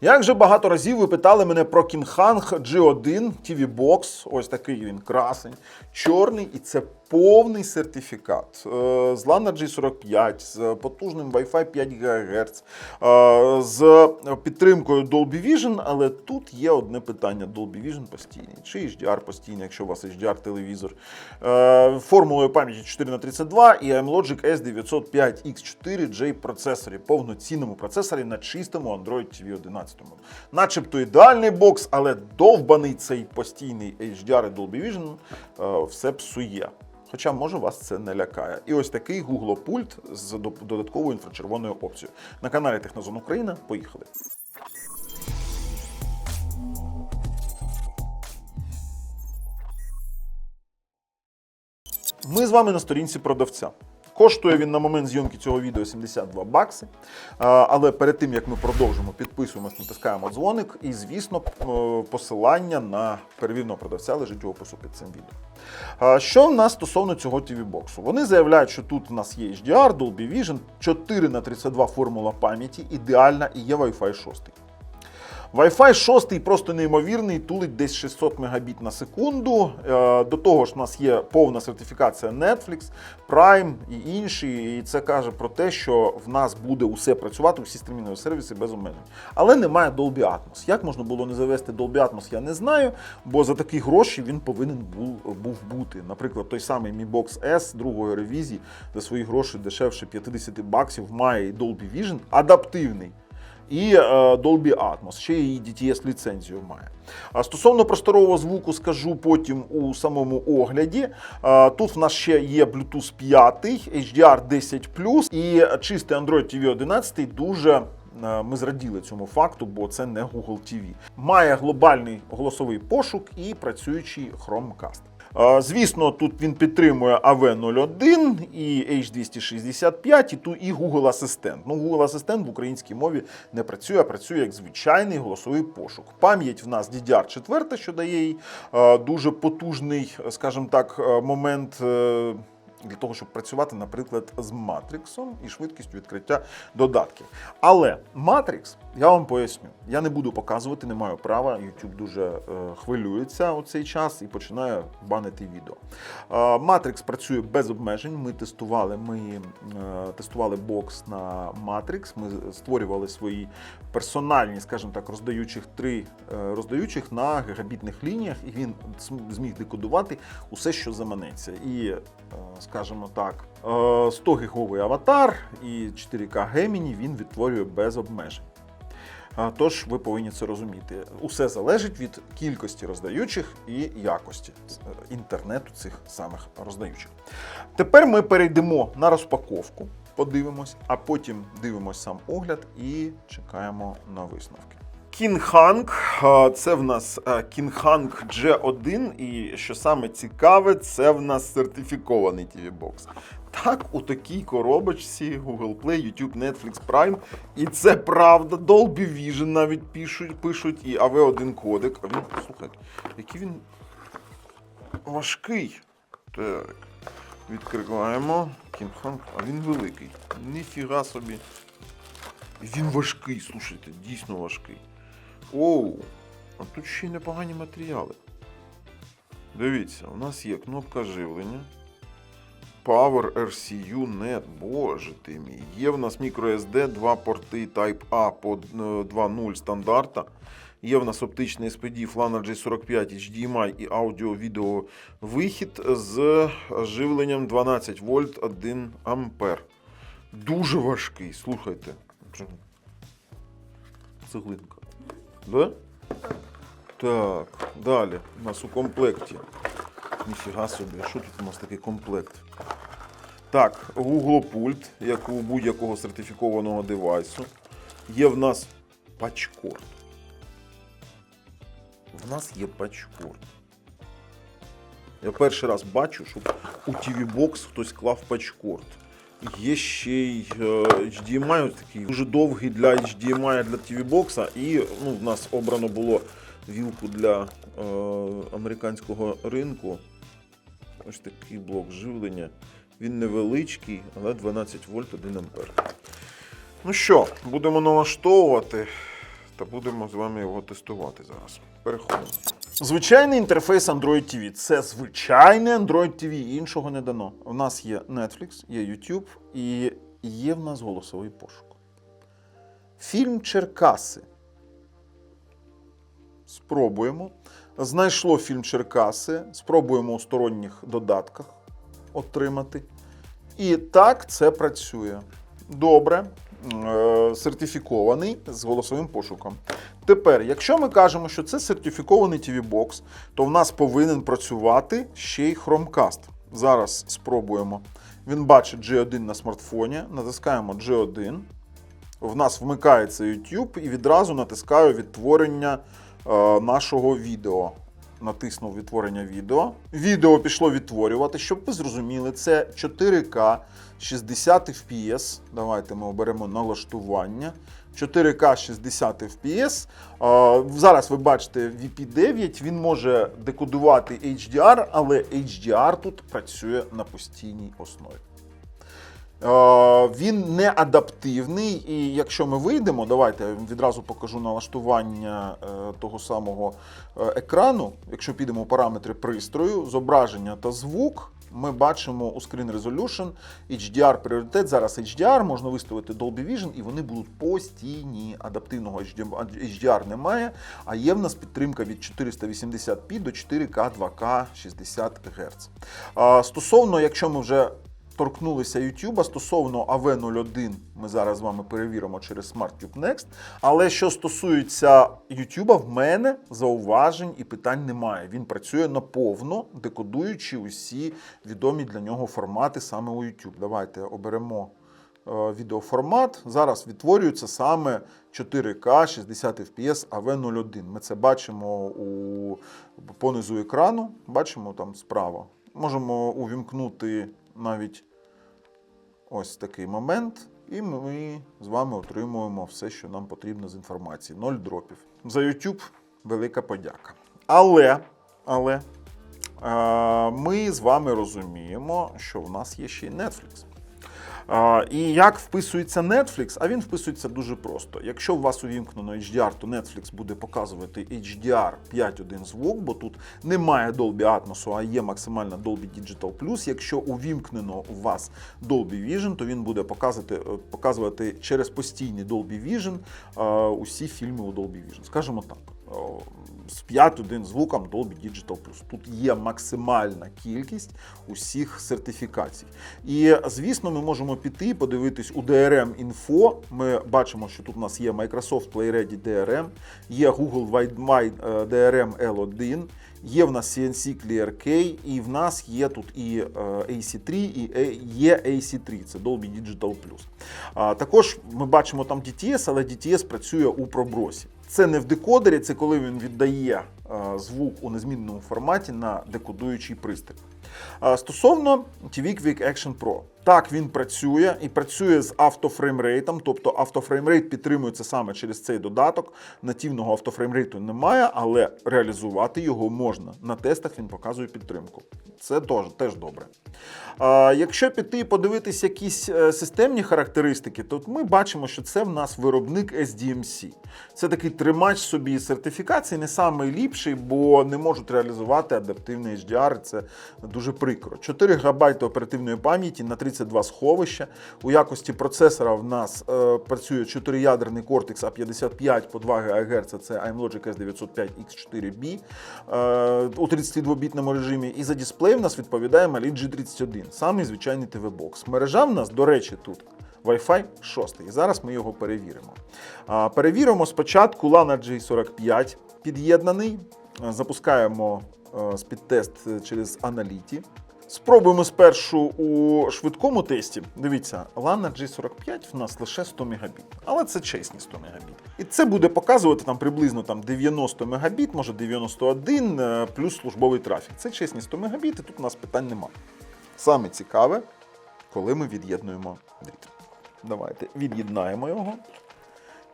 Як же багато разів ви питали мене про Кінханг G1 TV Box, ось такий він красень, чорний, і це повний сертифікат Е, з LAN G45, з потужним Wi-Fi 5 ГГц, е, з підтримкою Dolby Vision, але тут є одне питання: Dolby Vision постійний, чи HDR постійний, якщо у вас HDR-телевізор, е, формулою пам'яті 4х32 і AMLogic S905X4J процесорі, повноцінному процесорі на чистому Android TV 11. Начебто ідеальний бокс, але довбаний цей постійний HDR і Dolby Vision е, все псує. Хоча, може, вас це не лякає. І ось такий Google пульт з додатковою інфрачервоною опцією. На каналі Технозон Україна. Поїхали. Ми з вами на сторінці продавця. Коштує він на момент зйомки цього відео 72 бакси. Але перед тим як ми продовжимо, підписуємось, натискаємо дзвоник. І, звісно, е, посилання на перевірного продавця лежить у опису під цим відео. Що в нас стосовно цього tv боксу Вони заявляють, що тут у нас є HDR, Dolby Vision, 4 на 32 формула пам'яті, ідеальна і є Wi-Fi 6. Wi-Fi 6 просто неймовірний, тулить десь 600 Мбіт на секунду. Е, До того ж, у нас є повна сертифікація Netflix, Prime і інші. І це каже про те, що в нас буде усе працювати, усі стрімінгові сервіси без обмежень. Але немає Dolby Atmos. Як можна було не завести Dolby Atmos, я не знаю, бо за такі гроші він повинен був бути. Наприклад, той самий Mi Box S другої ревізії за свої гроші дешевше 50 баксів має і Dolby Vision адаптивний і е, Dolby Atmos, ще і DTS ліцензію має. А стосовно просторового звуку, скажу потім у самому огляді. Е, Тут в нас ще є Bluetooth 5, HDR 10 і чистий Android TV 11 дуже. е, Ми зраділи цьому факту, бо це не Google TV. Має глобальний голосовий пошук і працюючий Chromecast. Е, Звісно, тут він підтримує AV01 і H265, і ту і Google Асистент. Ну, Google Асистент в українській мові не працює, а працює як звичайний голосовий пошук. Пам'ять в нас DDR4, що дає їй е, дуже потужний, скажімо так, е, момент. Для того, щоб працювати, наприклад, з Матриксом і швидкістю відкриття додатків. Але Matrix, я вам поясню, я не буду показувати, не маю права. YouTube дуже е, хвилюється у цей час і починає банити відео. Е, Matrix працює без обмежень. Ми тестували, ми е, тестували бокс на Matrix. Ми створювали свої персональні, скажімо так, роздаючих три е, роздаючих на гігабітних лініях, і він зміг декодувати усе, що заманеться. І, е, скажімо так, е, 100 гіговий аватар і 4К Gemini він відтворює без обмежень. Тож ви повинні це розуміти. Усе залежить від кількості роздаючих і якості е, інтернету цих самих роздаючих. Тепер ми перейдемо на розпаковку, подивимось, а потім дивимось сам огляд і чекаємо на висновки. Кінханг, це в нас Кінханг G1, і що саме цікаве, це в нас сертифікований TV Box. Так, у такій коробочці Google Play, YouTube, Netflix, Prime. І це правда. Dolby Vision навіть пишуть, пишуть і AV1 кодек. А він, слухайте, який він важкий. Так. Відкриваємо. Кінханг, а він великий. Ніфіга собі. Він важкий, слушайте, дійсно важкий. Оу, а тут ще й непогані матеріали. Дивіться, у нас є кнопка живлення. Power RCU Net, боже ти мій. Є в нас microSD, два порти Type A по е, 2.0 стандарта. Є в нас оптичний SPD Flaner G45 HDMI і аудіо-відео вихід з живленням 12 вольт 1 ампер. Дуже важкий, слухайте. Цеглинка. Да? Так, далі. У нас у комплекті. Ніфіга собі, що тут у нас такий комплект? Так, Google пульт, як у будь-якого сертифікованого девайсу. Є в нас пачкорд. В нас є пачкорд. Я перший раз бачу, щоб у TV Box хтось клав пачкорд. Є ще й е, HDMI, такий дуже довгий для HDMI для TV Box. І ну, в нас обрано було вілку для е, американського ринку. Ось такий блок живлення. Він невеличкий, але 12 вольт 1 ампер. Ну що, будемо налаштовувати. та будемо з вами його тестувати зараз. Переходимо. Звичайний інтерфейс Android TV. Це звичайний Android TV, іншого не дано. У нас є Netflix, є YouTube і є в нас голосовий пошук. Фільм Черкаси. Спробуємо. Знайшло фільм Черкаси. Спробуємо у сторонніх додатках отримати. І так це працює. Добре. Е, Сертифікований з голосовим пошуком. Тепер, якщо ми кажемо, що це сертифікований TV-бокс, то в нас повинен працювати ще й Chromecast. Зараз спробуємо. Він бачить G1 на смартфоні, натискаємо G1. В нас вмикається YouTube і відразу натискаю відтворення е, нашого відео. Натиснув відтворення відео. Відео пішло відтворювати, щоб ви зрозуміли, це 4К 60 FPS. Давайте ми оберемо налаштування. 4К 60 FPS. Зараз ви бачите VP9, він може декодувати HDR, але HDR тут працює на постійній основі. Він не адаптивний, і якщо ми вийдемо, давайте я відразу покажу налаштування е, того самого е, екрану. Якщо підемо у параметри пристрою, зображення та звук, ми бачимо у Screen Resolution HDR пріоритет. Зараз HDR можна виставити Dolby Vision, і вони будуть постійні. Адаптивного HDR немає, а є в нас підтримка від 480p до 4К 2К 60 Гц. Стосовно, якщо ми вже торкнулися YouTube, стосовно AV01 ми зараз з вами перевіримо через SmartTube Next. Але що стосується YouTube, в мене зауважень і питань немає. Він працює наповно, декодуючи усі відомі для нього формати саме у YouTube. Давайте оберемо е, відеоформат. Зараз відтворюється саме 4К 60 FPS AV01. Ми це бачимо у понизу екрану, бачимо там справа. Можемо увімкнути навіть ось такий момент, і ми з вами отримуємо все, що нам потрібно з інформації. Ноль дропів. За YouTube велика подяка. Але, але ми з вами розуміємо, що в нас є ще й Netflix. І як вписується Netflix? А він вписується дуже просто. Якщо у вас увімкнено HDR, то Netflix буде показувати HDR 5.1 звук, бо тут немає Dolby Atmos, а є максимальна Dolby Digital Якщо увімкнено у вас Dolby Vision, то він буде показувати, е, показувати через постійний Dolby Vision е, усі фільми у Dolby Vision. Скажімо так. О, З 5.1 звуком Dolby Digital Plus. Тут є максимальна кількість усіх сертифікацій. І звісно, ми можемо піти подивитись у DRM Info. Ми бачимо, що тут у нас є Microsoft PlayReady DRM, є Google WideMind е, DRM L1. Є в нас CNC Clear K, і в нас є тут і е, AC3, і е, є AC3, це Dolby Digital Plus. Також ми бачимо там DTS, але DTS працює у пробросі. Це не в декодері, це коли він віддає е, звук у незмінному форматі на декодуючий пристрій. Стосовно TV Quick Action Pro. Так, він працює і працює з автофреймрейтом, тобто автофреймрейт підтримується саме через цей додаток. Нативного автофреймрейту немає, але реалізувати його можна. На тестах він показує підтримку. Це теж, теж добре. А, Якщо піти і подивитись якісь е, системні характеристики, то ми бачимо, що це в нас виробник SDMC. Це такий тримач собі сертифікації, не найліпший, бо не можуть реалізувати адаптивний HDR. Це дуже прикро. 4 ГБ оперативної пам'яті на 32 сховища. У якості процесора в нас е, працює 4-ядерний Cortex A55 по 2 ГГц, це iMlogic S905X4B е, у 32-бітному режимі. І за дисплей в нас відповідає Mali G31, самий звичайний ТВ-бокс. Мережа в нас, до речі, тут. Wi-Fi 6. І зараз ми його перевіримо. А, Перевіримо спочатку LAN G45 під'єднаний. Запускаємо спідтест через Analyty. Спробуємо спершу у швидкому тесті. Дивіться, LAN G45 в нас лише 100 Мбіт. Але це чесні 100 Мбіт. І це буде показувати там приблизно там 90 Мбіт, може 91, е, плюс службовий трафік. Це чесні 100 Мбіт, і тут у нас питань немає. Саме цікаве, коли ми від'єднуємо дріт. Давайте від'єднаємо його.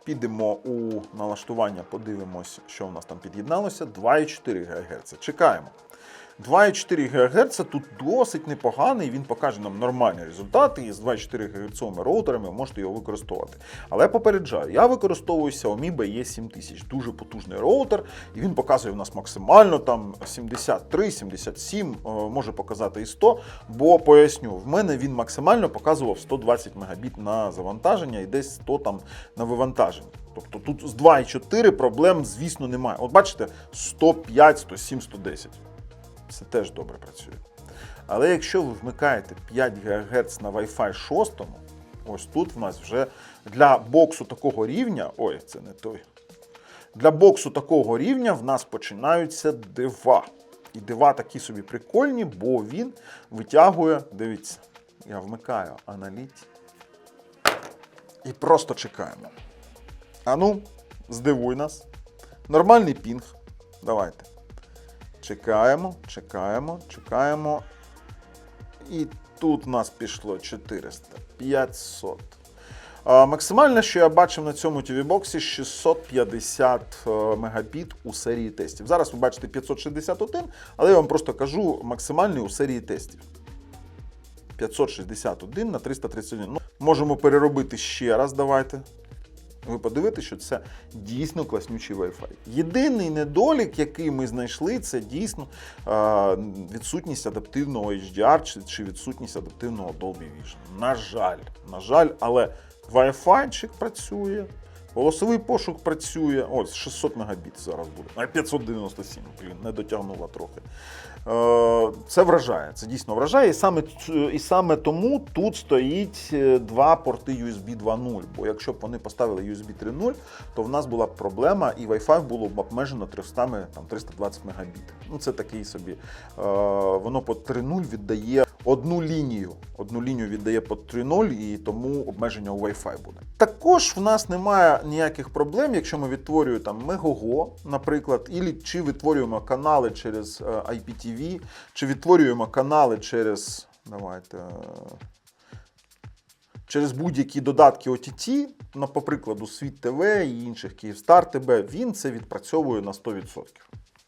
Підемо у налаштування, подивимось, що в нас там під'єдналося. 2,4 ГГц. Чекаємо. 2,4 ГГц тут досить непоганий, він покаже нам нормальні результати, і з 2,4 ГГц роутерами можете його використовувати. Але попереджаю, я використовую Xiaomi BE7000, дуже потужний роутер, і він показує в нас максимально там 73, 77, е, може показати і 100, бо поясню, в мене він максимально показував 120 Мбіт на завантаження і десь 100 там на вивантаження. Тобто тут з 2,4 проблем, звісно, немає. От бачите, 105, 107, 110. Це теж добре працює. Але якщо ви вмикаєте 5 ГГц на Wi-Fi 6, ось тут в нас вже для боксу такого рівня, ой, це не той. Для боксу такого рівня в нас починаються дива. І дива такі собі прикольні, бо він витягує, дивіться, я вмикаю аналітик. І просто чекаємо. А ну, здивуй нас. Нормальний пінг. Давайте. Чекаємо, чекаємо, чекаємо. І тут у нас пішло 400, 500. А, максимальне, що я бачив на цьому TV-боксі, 650 е, мегабіт у серії тестів. Зараз ви бачите 561, але я вам просто кажу максимальний у серії тестів. 561 на 331. Ну, можемо переробити ще раз, давайте. Ви подивитесь, що це дійсно класнючий Wi-Fi. Єдиний недолік, який ми знайшли, це дійсно відсутність адаптивного HDR чи, відсутність адаптивного Dolby Vision. На жаль, на жаль, але Wi-Fi працює. Голосовий пошук працює. Ось 600 мегабіт зараз буде. А 597, блін, не дотягнула трохи. Е, Це вражає, це дійсно вражає. І саме, і саме тому тут стоїть е, два порти USB 2.0. Бо якщо б вони поставили USB 3.0, то в нас була б проблема, і Wi-Fi було б обмежено 300, там, 320 мегабіт. Ну це такий собі. Е, Воно по 3.0 віддає одну лінію. Одну лінію віддає по 3.0, і тому обмеження у Wi-Fi буде. Також в нас немає ніяких проблем, якщо ми відтворюємо там Megogo, наприклад, ілі чи відтворюємо канали через е, IPTV, чи відтворюємо канали через. Давайте. Через будь-які додатки OTT, на, прикладу Світ ТВ і інших Київстар ТБ, він це відпрацьовує на 100%.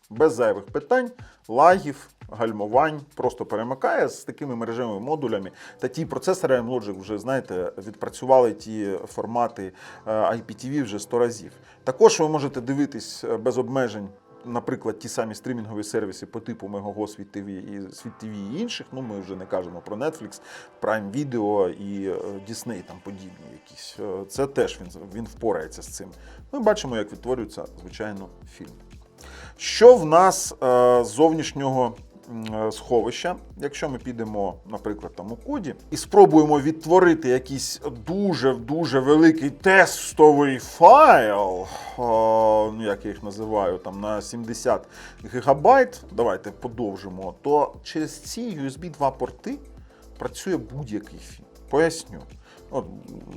Без зайвих питань, лагів, гальмувань, просто перемикає з такими мережевими модулями. Та ті процесори M-Logic вже, знаєте, відпрацювали ті формати е, IPTV вже 100 разів. Також ви можете дивитись е, без обмежень наприклад, ті самі стрімінгові сервіси по типу Мегого, Світ ТВ і Світ ТВ і інших. Ну, ми вже не кажемо про Netflix, Prime Video і е, Disney там подібні якісь. Е, Це теж він, він впорається з цим. Ми бачимо, як відтворюється, звичайно, фільм. Що в нас е, з зовнішнього сховища, якщо ми підемо, наприклад, там у коді, і спробуємо відтворити якийсь дуже-дуже великий тестовий файл, е, ну, як я їх називаю, там на 70 гігабайт, давайте подовжимо, то через ці USB 2 порти працює будь-який фільм. Поясню. От,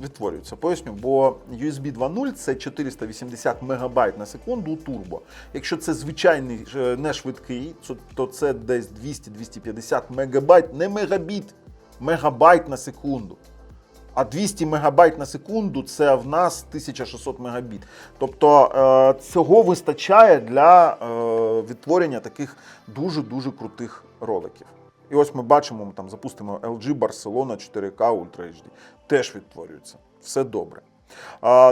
відтворюється, поясню, бо USB 2.0 це 480 мегабайт на секунду турбо. Якщо це звичайний е, не швидкий, то- це десь 200-250 мегабайт, не мегабіт, мегабайт на секунду. А 200 мегабайт на секунду це в нас 1600 мегабіт. Тобто е, цього вистачає для е, відтворення таких дуже-дуже крутих роликів. І ось ми бачимо, ми там запустимо LG Barcelona 4K Ultra HD. Теж відтворюється. Все добре.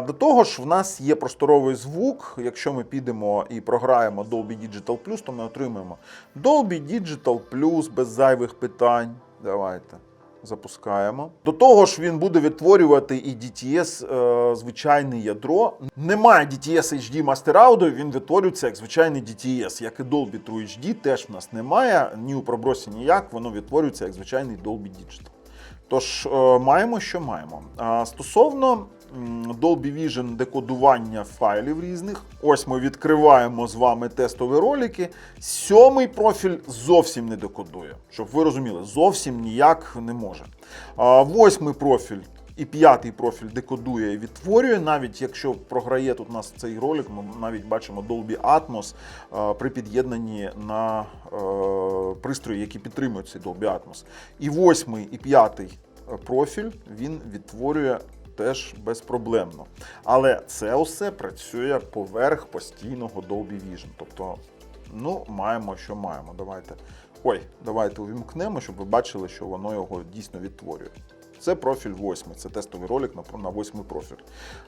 До того ж, в нас є просторовий звук. Якщо ми підемо і програємо Dolby Digital Plus, то ми отримаємо Dolby Digital Plus без зайвих питань. Давайте запускаємо. До того ж, він буде відтворювати і DTS е, звичайне ядро. Немає DTS HD Master Audio, він відтворюється як звичайний DTS, як і Dolby True HD, теж в нас немає. Ні у пробросі ніяк, воно відтворюється як звичайний Dolby Digital. Тож е, маємо, що маємо. А стосовно Dolby Vision декодування файлів різних, ось ми відкриваємо з вами тестові ролики. Сьомий профіль зовсім не декодує, щоб ви розуміли, зовсім ніяк не може. Восьмий профіль. І п'ятий профіль декодує і відтворює, навіть якщо програє тут у нас цей ролик, ми навіть бачимо Dolby Atmos е, при під'єднанні на е, пристрої, які підтримують цей Dolby Atmos. І восьмий і п'ятий е, профіль він відтворює теж безпроблемно. Але це усе працює поверх постійного Dolby Vision. Тобто, ну, маємо, що маємо. Давайте Ой, давайте увімкнемо, щоб ви бачили, що воно його дійсно відтворює. Це профіль 8, це тестовий ролик на 8 профіль.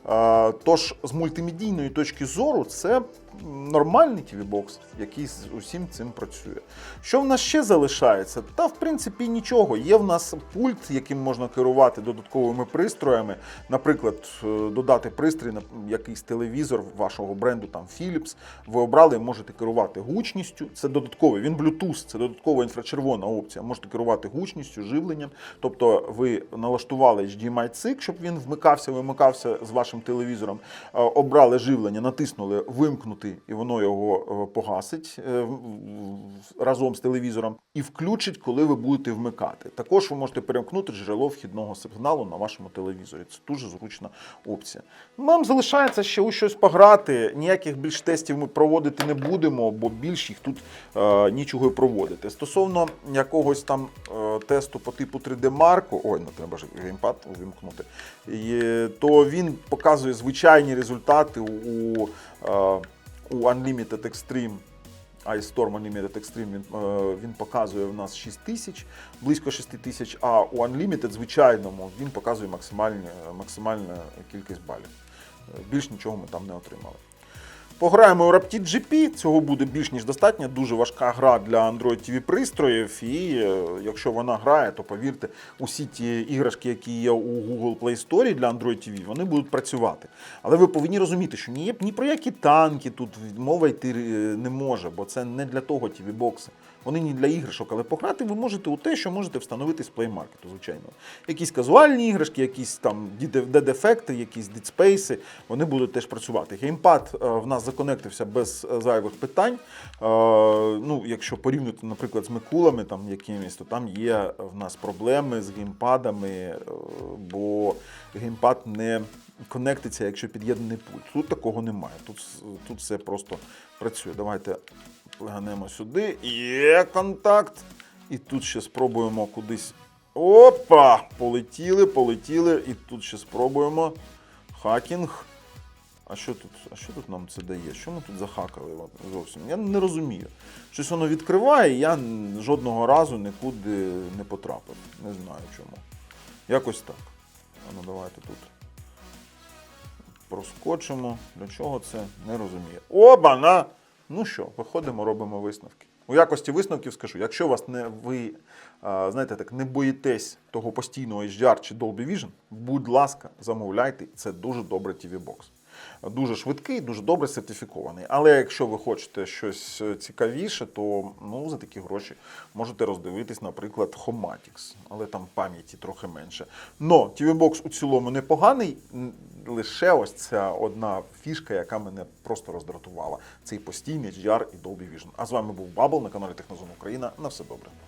Е, тож, з мультимедійної точки зору, це нормальний TV-бокс, який з усім цим працює. Що в нас ще залишається? Та, в принципі, нічого. Є в нас пульт, яким можна керувати додатковими пристроями. Наприклад, е, додати пристрій на якийсь телевізор вашого бренду, там Philips. Ви обрали, можете керувати гучністю. Це додатковий, він Bluetooth, це додаткова інфрачервона опція. Можете керувати гучністю, живленням. Тобто ви налаштували HDMI цик, щоб він вмикався, вимикався з вашим телевізором. Е, Обрали живлення, натиснули вимкнути, і воно його е, погасить е, разом з телевізором і включить, коли ви будете вмикати. Також ви можете перемкнути джерело вхідного сигналу на вашому телевізорі. Це дуже зручна опція. Нам залишається ще у щось пограти. Ніяких більш тестів ми проводити не будемо, бо більш їх тут е, нічого і проводити. Стосовно якогось там е, тесту по типу 3D Mark, ой, ну треба ж геймпад увімкнути, то він показує звичайні результати у, е, у Unlimited Extreme. Ice Storm Unlimited Extreme він, е, він показує в нас 6 тисяч, близько 6 тисяч, а у Unlimited звичайному він показує максимальну, максимальну кількість балів. Е, Більш нічого ми там не отримали. Пограємо у Raptid GP, цього буде більш ніж достатньо. Дуже важка гра для Android TV пристроїв. І е, якщо вона грає, то повірте, усі ті іграшки, які є у Google Play Store для Android TV, вони будуть працювати. Але ви повинні розуміти, що ні, ні про які танки тут мова йти е, не може, бо це не для того TV бокси. Вони не для іграшок, але пограти ви можете у те, що можете встановити з Market, звичайно. Якісь казуальні іграшки, якісь там дедефекти, якісь дедспейси, вони будуть теж працювати. Геймпад е, в нас законектився без е, зайвих питань. Е, Ну, якщо порівняти, наприклад, з Микулами там якимись, то там є в нас проблеми з геймпадами, бо геймпад не конектиться, якщо під'єднаний пульт. Тут такого немає. Тут, тут все просто працює. Давайте плеганемо сюди. Є контакт. І тут ще спробуємо кудись. Опа! Полетіли, полетіли. І тут ще спробуємо. Хакінг. А що тут? А що тут нам це дає? Що ми тут захакали зовсім? Я не розумію. Щось воно відкриває, і я жодного разу нікуди не потрапив. Не знаю чому. Якось так. Ну давайте тут проскочимо. Для чого це не розуміє. Оба-на! Ну що, виходимо, робимо висновки. У якості висновків скажу, якщо вас не ви знаєте так, не боїтесь того постійного HDR чи Dolby Vision, будь ласка, замовляйте. Це дуже добре TV Box. Дуже швидкий, дуже добре сертифікований. Але якщо ви хочете щось е, цікавіше, то ну, за такі гроші можете роздивитись, наприклад, Homatics, але там пам'яті трохи менше. Но TV Box у цілому непоганий. Лише ось ця одна фішка, яка мене просто роздратувала. Цей постійний HDR і Dolby Vision. А з вами був Бабл на каналі Технозон Україна. На все добре.